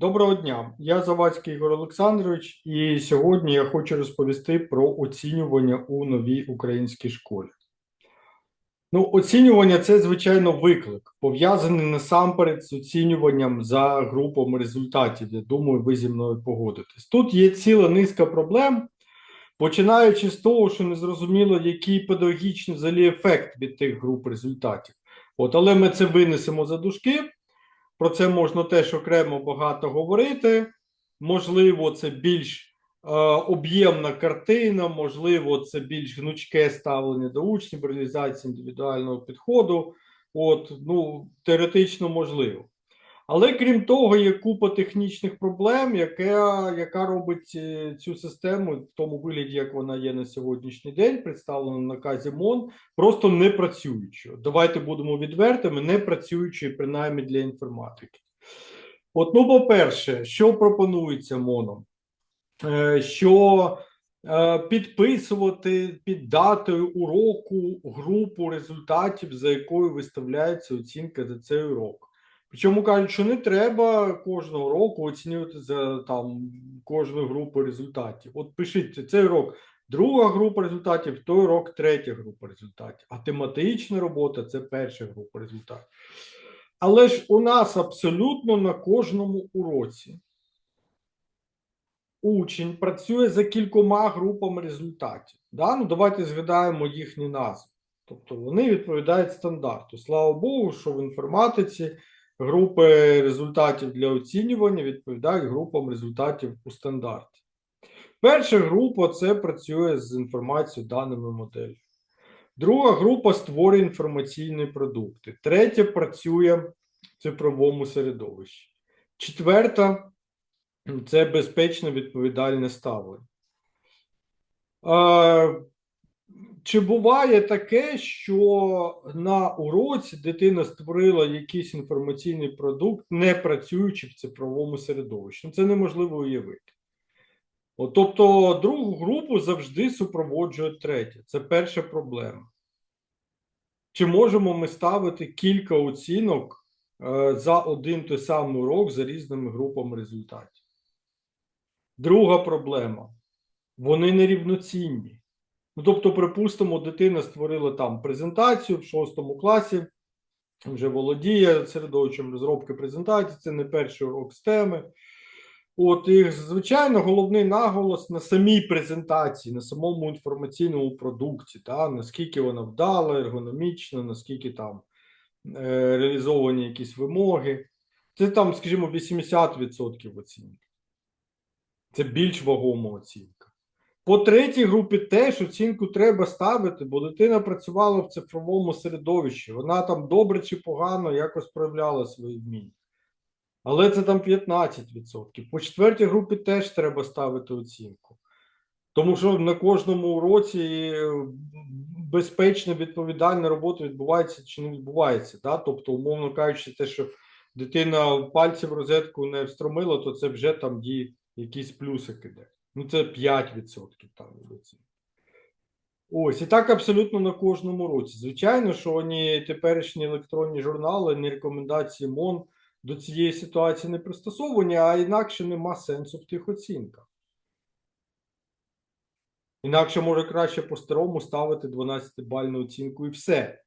Доброго дня, я Завадський Ігор Олександрович, і сьогодні я хочу розповісти про оцінювання у новій українській школі. Ну, оцінювання це, звичайно, виклик, пов'язаний насамперед з оцінюванням за групами результатів. Я думаю, ви зі мною погодитесь. Тут є ціла низка проблем, починаючи з того, що незрозуміло, який педагогічний взагалі ефект від тих груп результатів. От, але ми це винесемо за дужки. Про це можна теж окремо багато говорити. Можливо, це більш е, об'ємна картина, можливо, це більш гнучке ставлення до учнів, реалізації індивідуального підходу. От, ну, теоретично можливо. Але крім того, є купа технічних проблем, яка, яка робить е, цю систему в тому вигляді, як вона є на сьогоднішній день, представлена в наказі МОН, просто не працюючою. Давайте будемо відвертими, не працюючою, принаймні для інформатики. От, ну, по-перше, що пропонується МОНом? Е, Що е, підписувати під датою уроку групу результатів, за якою виставляється оцінка за цей урок. Причому кажуть, що не треба кожного року оцінювати за там кожну групу результатів. От пишіть цей урок друга група результатів, той урок третя група результатів. А тематична робота це перша група результатів. Але ж у нас абсолютно на кожному уроці учень працює за кількома групами результатів. Да? Ну, давайте згадаємо їхні назви. Тобто вони відповідають стандарту. Слава Богу, що в інформатиці групи результатів для оцінювання відповідають групам результатів у стандарті. Перша група це працює з інформацією даними моделі. Друга група створює інформаційні продукти. Третя працює в цифровому середовищі. Четверта це безпечне відповідальне ставлення. Чи буває таке, що на уроці дитина створила якийсь інформаційний продукт, не працюючи в цифровому середовищі? Ну, Це неможливо уявити. От, тобто другу групу завжди супроводжує третя. Це перша проблема. Чи можемо ми ставити кілька оцінок е, за один той самий урок за різними групами результатів? Друга проблема. Вони нерівноцінні. Ну, тобто, припустимо, дитина створила там презентацію в шостому класі, вже володіє середовищем розробки презентації, це не перший урок з теми. От, і, звичайно, головний наголос на самій презентації, на самому інформаційному продукті, та, наскільки вона вдала, ергономічна, наскільки там е, реалізовані якісь вимоги. Це там, скажімо, 80% оцінки. Це більш вагома оцінка. По третій групі теж оцінку треба ставити, бо дитина працювала в цифровому середовищі. Вона там добре чи погано якось проявляла свої вміння. Але це там 15%. По четвертій групі теж треба ставити оцінку. Тому що на кожному уроці безпечна відповідальна робота відбувається чи не відбувається. Да? Тобто, умовно кажучи, те, що дитина пальці в розетку не встромила, то це вже там діє якийсь плюсик іде. Ну, це 5% там. Ось, і так абсолютно на кожному році. Звичайно, що ні теперішні електронні журнали, ні рекомендації МОН до цієї ситуації не пристосовані, а інакше нема сенсу в тих оцінках. Інакше може краще по-старому ставити 12-бальну оцінку і все.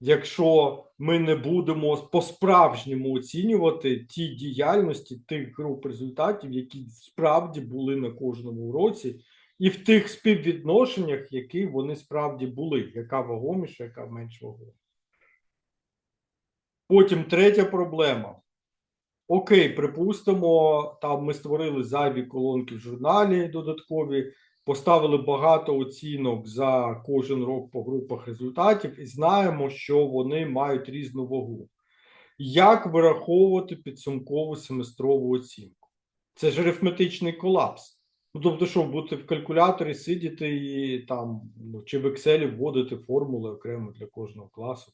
Якщо ми не будемо по-справжньому оцінювати ті діяльності тих груп результатів, які справді були на кожному уроці, і в тих співвідношеннях, які вони справді були, яка вагоміша, яка менш вагома. Потім третя проблема. Окей, припустимо, там ми створили зайві колонки в журналі додаткові, поставили багато оцінок за кожен рок по групах результатів і знаємо, що вони мають різну вагу. Як вираховувати підсумкову семестрову оцінку? Це ж арифметичний колапс. Ну, тобто, що бути в калькуляторі сидіти і там, ну, чи в Excel вводити формули окремо для кожного класу.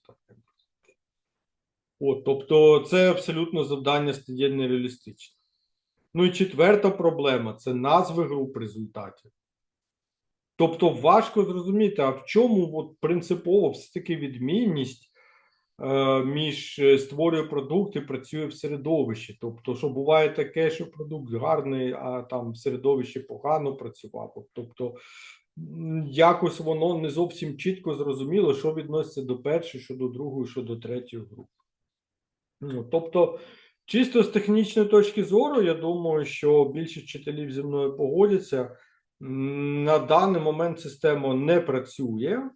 От, тобто, це абсолютно завдання стає нереалістичне. Ну і четверта проблема це назви груп результатів. Тобто, важко зрозуміти, а в чому от, принципово все-таки відмінність е, між е, створює продукт і працює в середовищі. Тобто, що буває таке, що продукт гарний, а там в середовищі погано працював. Тобто, якось воно не зовсім чітко зрозуміло, що відноситься до першої, що до другої, що до третьої групи. Ну, тобто, чисто з технічної точки зору, я думаю, що більшість вчителів зі мною погодяться. На даний момент система не працює.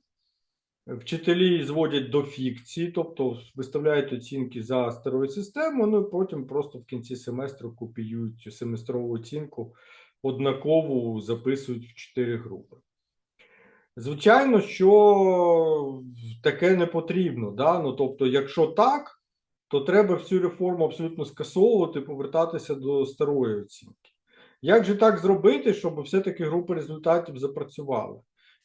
Вчителі зводять до фікції, тобто виставляють оцінки за старою системою, ну і потім просто в кінці семестру копіюють цю семестрову оцінку, однакову записують в чотири групи. Звичайно, що таке не потрібно. Да? Ну, тобто, якщо так, то треба всю реформу абсолютно скасовувати, повертатися до старої оцінки. Як же так зробити, щоб все-таки групи результатів запрацювали?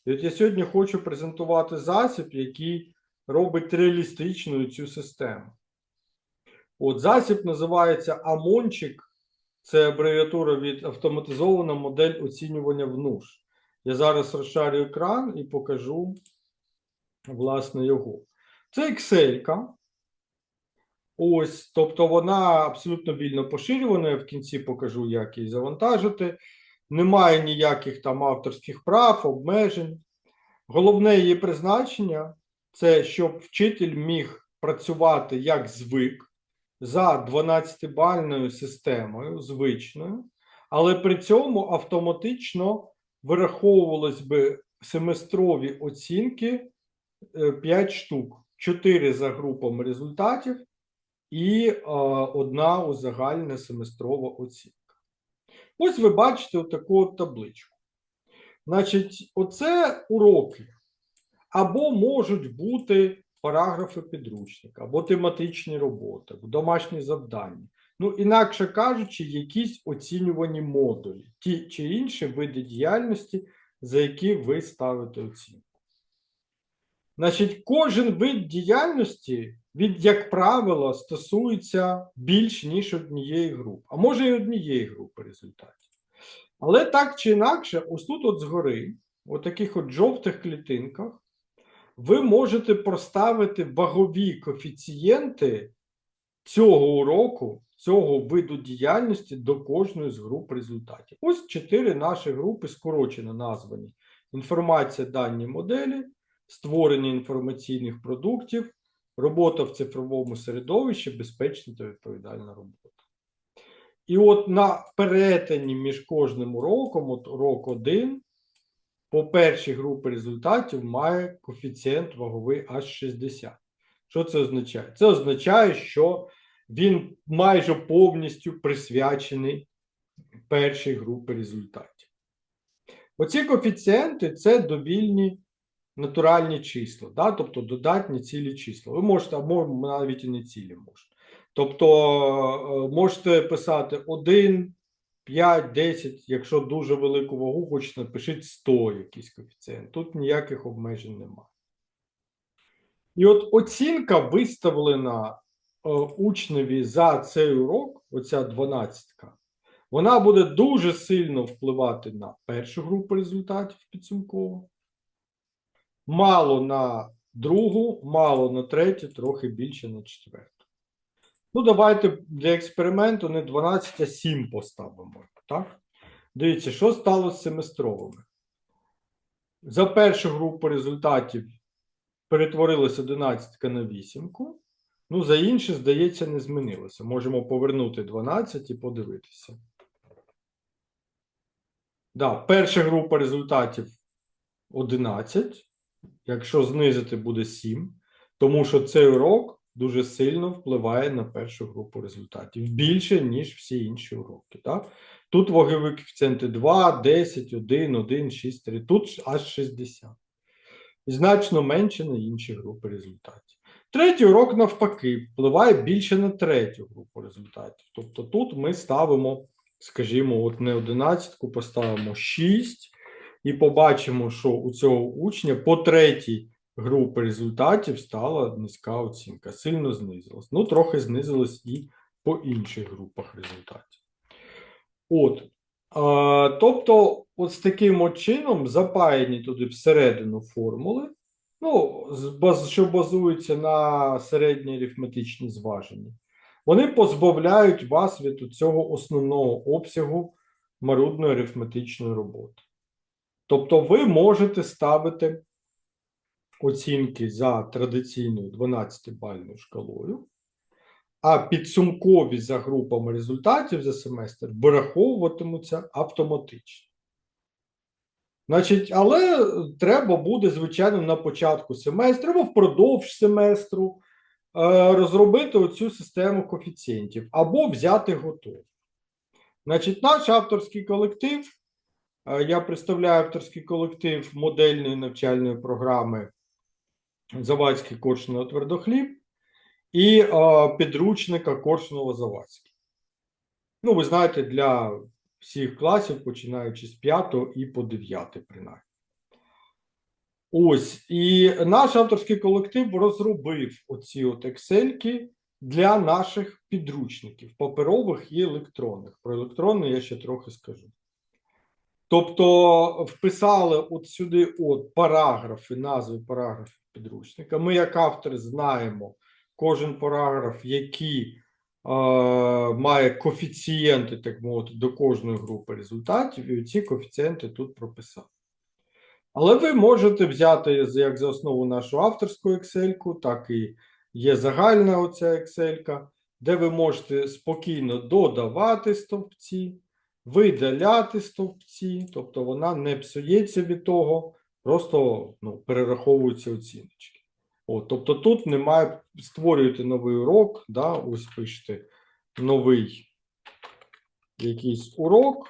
І от я сьогодні хочу презентувати засіб, який робить реалістичною цю систему. От засіб називається Амончик, це абревіатура від автоматизована модель оцінювання ВНУШ. Я зараз розшарю екран і покажу, власне, його. Це Excel. Ось, тобто вона абсолютно вільно поширювана. Я в кінці покажу, як її завантажити. Немає ніяких там авторських прав, обмежень. Головне її призначення це щоб вчитель міг працювати як звик за 12-бальною системою, звичною, але при цьому автоматично вираховувались би семестрові оцінки 5 штук, 4 за групами результатів і одна узагальнена семестрова оцінка. Ось ви бачите таку от табличку. Значить, оце уроки. Або можуть бути параграфи підручника, або тематичні роботи, або домашні завдання. Ну, інакше кажучи, якісь оцінювані модулі, ті чи інші види діяльності, за які ви ставите оцінку. Значить, кожен вид діяльності, від, як правило, стосується більш ніж однієї групи, а може і однієї групи результатів. Але так чи інакше, ось тут от згори, у таких от жовтих клітинках, ви можете проставити вагові коефіцієнти цього уроку, цього виду діяльності до кожної з груп результатів. Ось чотири наші групи скорочено названі: інформація, дані моделі, створення інформаційних продуктів, робота в цифровому середовищі, безпечна та відповідальна робота. І от на перетині між кожним уроком, от урок 1, по першій групі результатів має коефіцієнт ваговий аж 60. Що це означає? Це означає, що він майже повністю присвячений першій групі результатів. Оці коефіцієнти це довільні натуральні числа, да? тобто додатні цілі числа. Ви можете, або навіть і не цілі можете. Тобто е, можете писати 1, 5, 10, якщо дуже велику вагу, хочете, напишіть 100 якийсь коефіцієнт. Тут ніяких обмежень немає. І от оцінка виставлена е, учневі за цей урок, оця 12, вона буде дуже сильно впливати на першу групу результатів підсумково, мало на другу, мало на третю, трохи більше на четверту. Ну, давайте для експерименту не 12, а 7 поставимо. Так? Дивіться, що стало з семестровими. За першу групу результатів перетворилась 11 на 8. Ну, за інші, здається, не змінилося. Можемо повернути 12 і подивитися. Да, перша група результатів 11. Якщо знизити, буде 7. Тому що цей урок дуже сильно впливає на першу групу результатів. Більше, ніж всі інші уроки. Так? Тут вагові коефіцієнти 2, 10, 1, 1, 6, 3. Тут аж 60. Значно менше на інші групи результатів. Третій урок, навпаки, впливає більше на третю групу результатів. Тобто тут ми ставимо, скажімо, от не 11, поставимо 6, і побачимо, що у цього учня по третій групи результатів стала низька оцінка, сильно знизилась. Ну, трохи знизилась і по інших групах результатів. От. А, тобто, от з таким от чином запаяні туди всередину формули, ну, що базуються на середній арифметичній зваженні, вони позбавляють вас від цього основного обсягу марудної арифметичної роботи. Тобто ви можете ставити оцінки за традиційною 12-бальною шкалою, а підсумкові за групами результатів за семестр вираховуватимуться автоматично. Значить, але треба буде, звичайно, на початку семестру або впродовж семестру е, розробити оцю систему коефіцієнтів або взяти готову. Значить, наш авторський колектив, я представляю авторський колектив модельної навчальної програми Завадський Коршунов Твердохліб і е, підручника Коршунова Завадський. Ну, ви знаєте, для всіх класів, починаючи з 5 і по 9, принаймні. Ось, і наш авторський колектив розробив оці от Excel для наших підручників, паперових і електронних. Про електронні я ще трохи скажу. Тобто вписали от сюди от параграфи, назви параграфів підручника. Ми, як автори, знаємо кожен параграф, який е, має коефіцієнти, так мовити, до кожної групи результатів, і ці коефіцієнти тут прописали. Але ви можете взяти як за основу нашу авторську Excel, так і є загальна оця Excel, де ви можете спокійно додавати стовпці, видаляти стовпці, тобто вона не псується від того, просто ну, перераховуються оціночки. От, тобто тут немає, створюєте новий урок, да, ось пишете новий якийсь урок,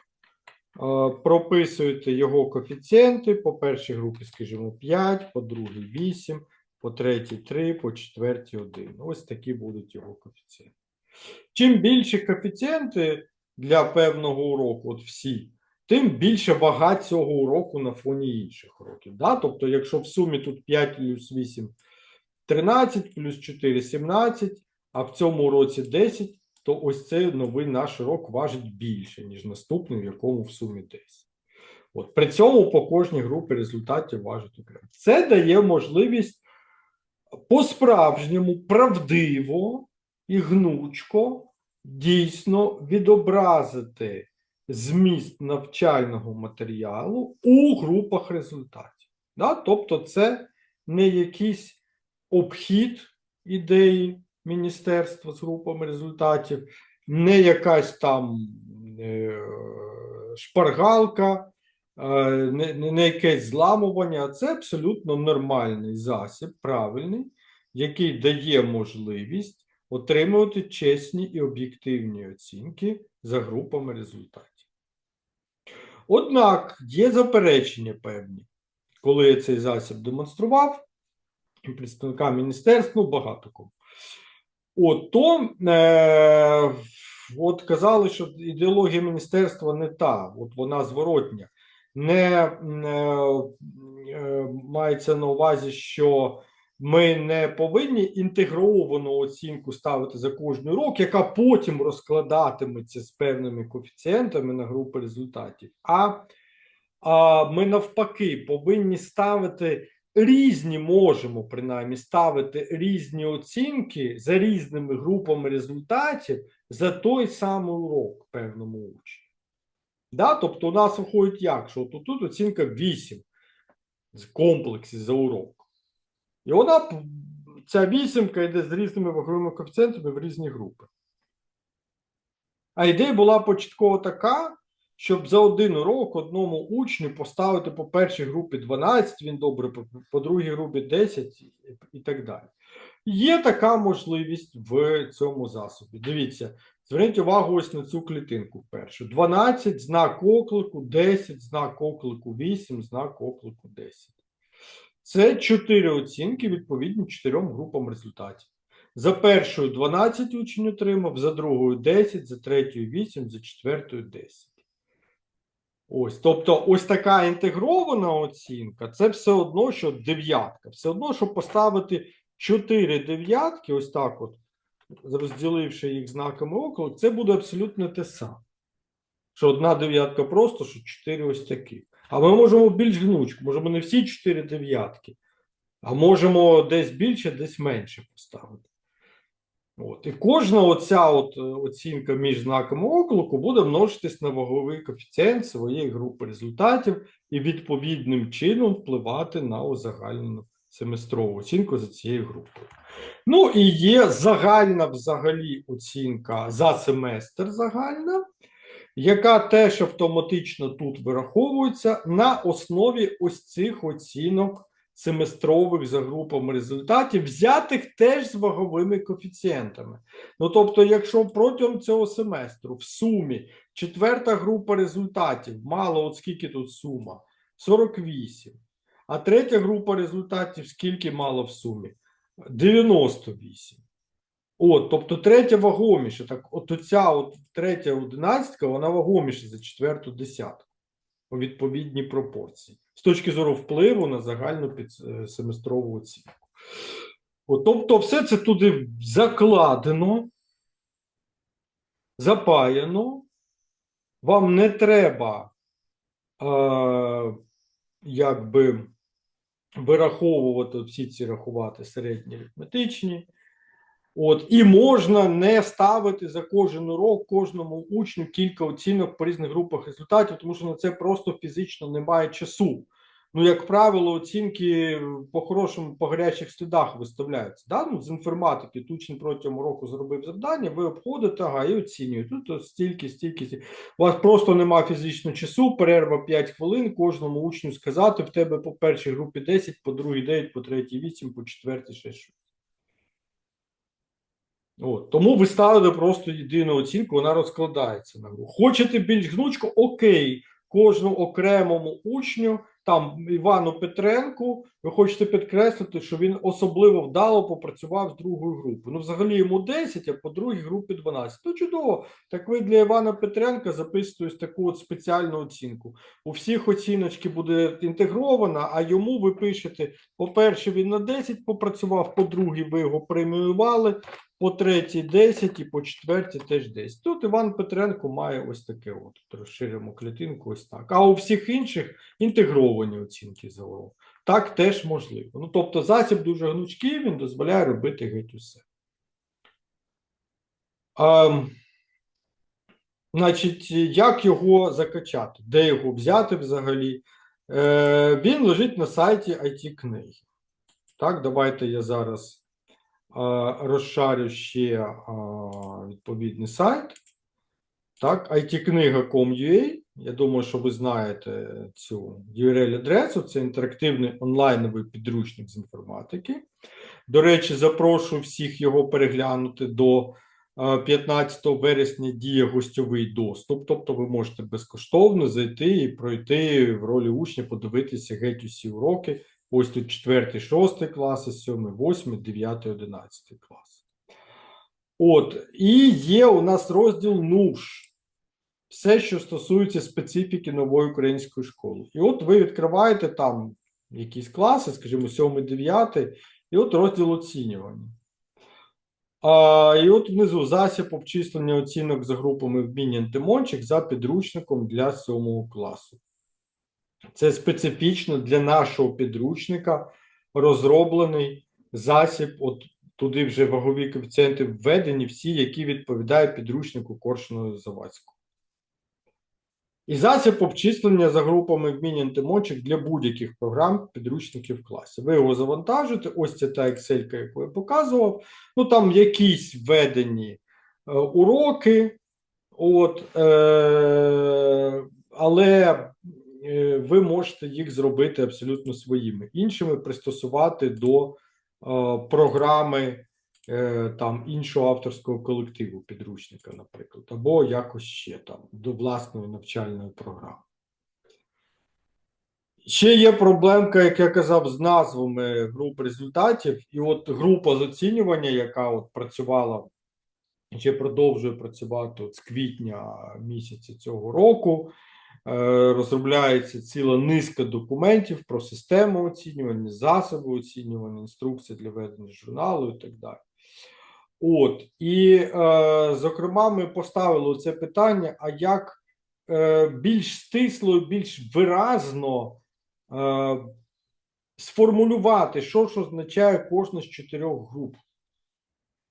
прописуєте його коефіцієнти, по першій групі, скажімо, 5, по другій 8, по третій 3, по четвертій 1. Ось такі будуть його коефіцієнти. Чим більші коефіцієнти для певного уроку, от всі, тим більше вага цього уроку на фоні інших уроків. Да? Тобто, якщо в сумі тут 5 плюс 8 13, плюс 4 17, а в цьому уроці 10, то ось цей новий наш урок важить більше, ніж наступний, в якому в сумі 10. От, при цьому по кожній групі результатів важить окремо. Це дає можливість по-справжньому правдиво і гнучко дійсно відобразити зміст навчального матеріалу у групах результатів. Да? Тобто, це не якийсь обхід ідеї міністерства з групами результатів, не якась там е, шпаргалка, е, не, не якесь зламування, а це абсолютно нормальний засіб, правильний, який дає можливість отримувати чесні і об'єктивні оцінки за групами результатів. Однак є заперечення певні, коли я цей засіб демонстрував, і представникам міністерств, ну багато кому. От то е, от казали, що ідеологія міністерства не та, от вона зворотня. Не е, мається на увазі, що ми не повинні інтегровану оцінку ставити за кожний урок, яка потім розкладатиметься з певними коефіцієнтами на групи результатів. А, а ми навпаки повинні ставити різні можемо принаймні ставити різні оцінки за різними групами результатів за той самий урок певному учні. Да? Тобто у нас виходить як, що тут, оцінка 8 в комплексі за урок. І вона, ця вісімка йде з різними ваговими коефіцієнтами в різні групи. А ідея була початково така, щоб за один урок одному учню поставити по першій групі 12, він добре, по, другій групі 10 і, і так далі. Є така можливість в цьому засобі. Дивіться, зверніть увагу ось на цю клітинку першу. 12 знак оклику, 10 знак оклику, 8 знак оклику 10. Це 4 оцінки відповідні чотирьом групам результатів. За першою 12 учень отримав, за другою 10, за третьою 8, за четвертою 10. Ось, тобто, ось така інтегрована оцінка це все одно, що дев'ятка. Все одно, щоб поставити 4 дев'ятки, ось так от, розділивши їх знаками оклик, це буде абсолютно те саме. Що одна дев'ятка просто, що 4 ось такі. А ми можемо більш гнучко, можемо не всі 4 дев'ятки, А можемо десь більше, десь менше поставити. От. І кожна оця от е, оцінка між знаками оклику буде множитись на ваговий коефіцієнт своєї групи результатів і відповідним чином впливати на узагальнену семестрову оцінку за цією групою. Ну і є загальна взагалі оцінка за семестр загальна, яка теж автоматично тут вираховується на основі ось цих оцінок семестрових за групами результатів, взятих теж з ваговими коефіцієнтами. Ну тобто, якщо протягом цього семестру в сумі четверта група результатів мала, от скільки тут сума? 48. А третя група результатів скільки мала в сумі? 98. От, тобто третя вагоміша. Так, от оця от третя одинадцятка, вона вагоміша за четверту десятку у відповідній пропорції з точки зору впливу на загальну підсеместрову оцінку. От, тобто, все це туди закладено, запаяно. Вам не треба е, якби вираховувати всі ці рахувати середні арифметичні. От, і можна не ставити за кожен урок кожному учню кілька оцінок по різних групах результатів, тому що на це просто фізично немає часу. Ну, як правило, оцінки по хорошому по гарячих слідах виставляються. Да? Ну, з інформатики учень протягом року зробив завдання, ви обходите ага, і оцінюєте. Тут стільки, стільки, стільки. У вас просто немає фізичного часу, перерва 5 хвилин, кожному учню сказати: в тебе по першій групі 10, по другій 9, по третій 8, по четвертій 6. От, тому ви ставите просто єдину оцінку, вона розкладається на гру. Хочете більш гнучко, окей, кожному окремому учню, там Івану Петренку, ви хочете підкреслити, що він особливо вдало попрацював з другою групою. Ну, взагалі йому 10, а по другій групі 12. Ну, чудово. Так ви для Івана Петренка записуєте таку от спеціальну оцінку. У всіх оціночки буде інтегрована, а йому ви пишете: по-перше, він на 10 попрацював, по-друге, ви його преміювали, по третій 10 і по четвертій теж 10. Тут Іван Петренко має ось таке: от розширимо клітинку, ось так. А у всіх інших інтегровані оцінки урок. Так теж можливо. Ну, тобто, засіб дуже гнучкий, він дозволяє робити геть усе. А, Значить, як його закачати? Де його взяти взагалі? Е, Він лежить на сайті IT книги. Так, давайте я зараз розшарю ще відповідний сайт. Так, itkniga.com.ua. Я думаю, що ви знаєте цю URL-адресу. Це інтерактивний онлайновий підручник з інформатики. До речі, запрошую всіх його переглянути до 15 вересня діє гостьовий доступ. Тобто ви можете безкоштовно зайти і пройти в ролі учня, подивитися геть усі уроки Ось тут 4, 6 класи, 7, 8, 9, 11 клас. От, і є у нас розділ НУШ. Все, що стосується специфіки нової української школи. І от ви відкриваєте там якісь класи, скажімо, 7, 9, і от розділ оцінювання. А, І от внизу засіб обчислення оцінок за групами вміння антимончик за підручником для 7 класу. Це специфічно для нашого підручника розроблений засіб. От туди вже вагові коефіцієнти введені, всі, які відповідають підручнику Коршуного Завадського. І засіб обчислення за групами вмінь антимончик для будь-яких програм підручників в класі. Ви його завантажуєте. Ось це та Excel, яку я показував. Ну там якісь введені е, уроки. От, е, Але ви можете їх зробити абсолютно своїми, іншими пристосувати до е, програми е, там іншого авторського колективу підручника, наприклад, або якось ще там до власної навчальної програми. Ще є проблемка, як я казав, з назвами груп результатів, і от група з оцінювання, яка от працювала ще продовжує працювати от з квітня місяця цього року. Е, розробляється ціла низка документів про систему оцінювання, засоби оцінювання, інструкції для ведення журналу і так далі. От, і, е, зокрема, ми поставили це питання: а як е, більш стисло, більш виразно сформулювати, що ж означає кожна з чотирьох груп.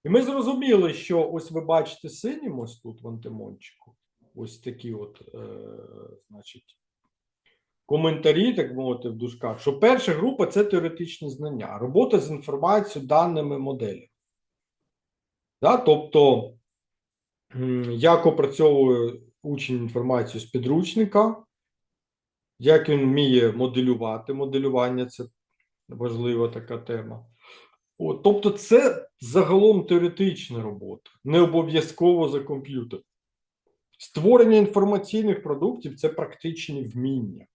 І ми зрозуміли, що ось ви бачите синім ось тут в антимончику. Ось такі от, е, значить, коментарі, так мовити, в дужках, що перша група це теоретичні знання, робота з інформацією, даними, моделями. Да? Тобто, як опрацьовує учень інформацію з підручника, як він вміє моделювати. Моделювання це важлива така тема. От, тобто, це загалом теоретична робота, не обов'язково за комп'ютер. Створення інформаційних продуктів це практичні вміння.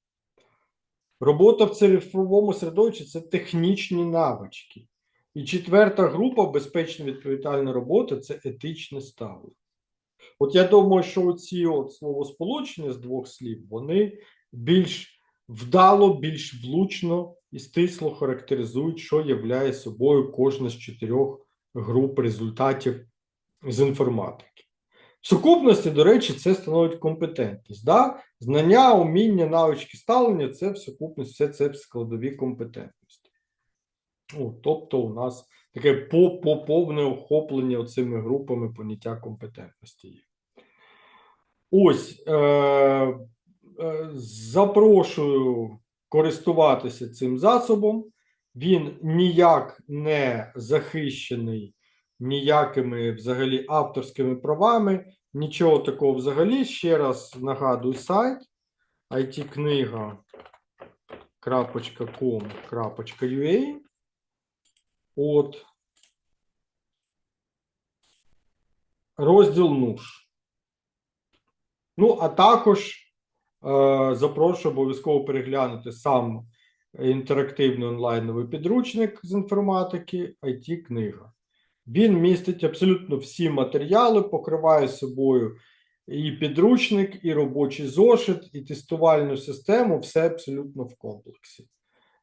Робота в цифровому середовищі це технічні навички. І четверта група безпечна відповідальна робота це етичне ставлення. От я думаю, що ці словосполучення з двох слів, вони більш вдало, більш влучно і стисло характеризують, що являє собою кожна з чотирьох груп результатів з інформатики. В сукупності, до речі, це становить компетентність. Да? Знання, уміння, навички ставлення це в сукупності, все це складові компетентності. О, тобто, у нас таке по- по- повне охоплення цими групами поняття компетентності є. Ось е, е, запрошую користуватися цим засобом. Він ніяк не захищений ніякими взагалі авторськими правами, нічого такого взагалі. Ще раз нагадую сайт itkniga.com.ua. От розділ НУШ. Ну, а також е, запрошую обов'язково переглянути сам інтерактивний онлайновий підручник з інформатики IT книга. Він містить абсолютно всі матеріали, покриває собою і підручник, і робочий зошит, і тестувальну систему, все абсолютно в комплексі.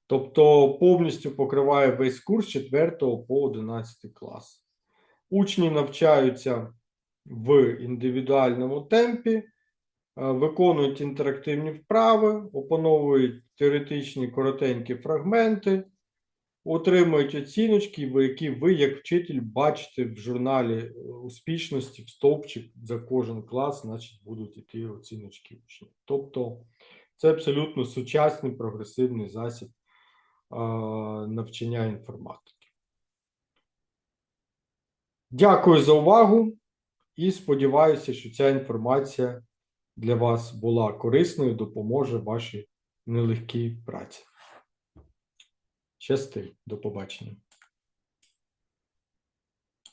Тобто повністю покриває весь курс 4 по 11 клас. Учні навчаються в індивідуальному темпі, е, виконують інтерактивні вправи, опановують теоретичні коротенькі фрагменти, отримують оціночки, які ви, як вчитель, бачите в журналі е, успішності в стовпчик за кожен клас, значить, будуть іти оціночки учнів. Тобто це абсолютно сучасний прогресивний засіб навчання інформатики. Дякую за увагу і сподіваюся, що ця інформація для вас була корисною, допоможе вашій нелегкій праці. Щасти, до побачення.